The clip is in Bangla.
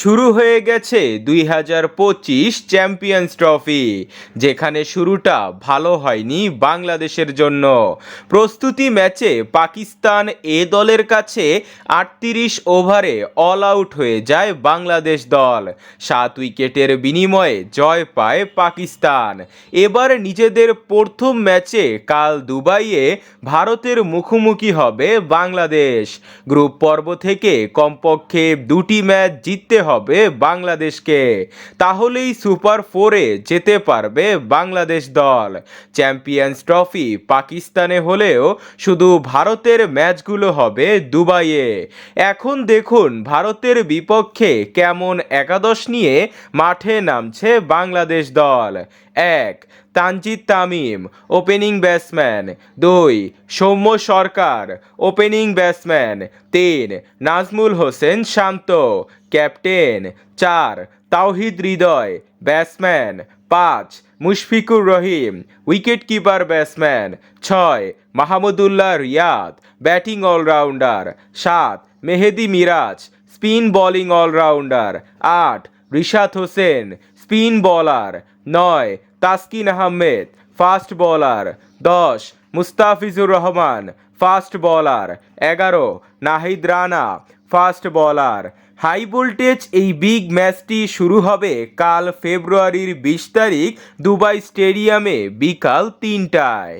শুরু হয়ে গেছে দুই হাজার পঁচিশ চ্যাম্পিয়ন্স ট্রফি, যেখানে শুরুটা ভালো হয়নি বাংলাদেশের জন্য। প্রস্তুতি ম্যাচে পাকিস্তান এ দলের কাছে আটত্রিশ ওভারে অল আউট হয়ে যায় বাংলাদেশ দল। সাত উইকেটের বিনিময়ে জয় পায় পাকিস্তান। এবার নিজেদের প্রথম ম্যাচে কাল দুবাইয়ে ভারতের মুখোমুখি হবে বাংলাদেশ। গ্রুপ পর্ব থেকে কমপক্ষে দুটি ম্যাচ জিততে হবে বাংলাদেশকে। তাহলেই সুপার ফোরে যেতে পারবে বাংলাদেশ দল। চ্যাম্পিয়ন্স ট্রফি পাকিস্তানে হলেও শুধু ভারতের ম্যাচগুলো হবে দুবাইয়ে। এখন দেখুন ভারতের বিপক্ষে কেমন একাদশ নিয়ে মাঠে নামছে বাংলাদেশ দল। এক তানজিদ তামিম, ওপেনিং ব্যাটসম্যান। দুই, সৌম্য সরকার, ওপেনিং ব্যাটসম্যান। তিন, নাজমুল হোসেন শান্ত, ক্যাপ্টেন। চার, তাওহিদ হৃদয়, ব্যাটসম্যান। পাঁচ, Mushfiqur Rahim wicket keeper batsman. ছয়, মাহমুদুল্লাহ রিয়াদ, ব্যাটিং অলরাউন্ডার। সাত, Mehedi Miraz, spin bowling allrounder. আট রিশাদ হোসেন, স্পিন বলার, নয়, তাসকিন আহমেদ, ফাস্ট বোলার, দশ, মুস্তাফিজুর রহমান, ফাস্ট বোলার, এগারো, Nahid Rana, fast bowler. High voltage এই বিগ ম্যাচটি শুরু হবে কাল ফেব্রুয়ারির বিশ তারিখ, দুবাই স্টেডিয়ামে বিকাল তিনটায়।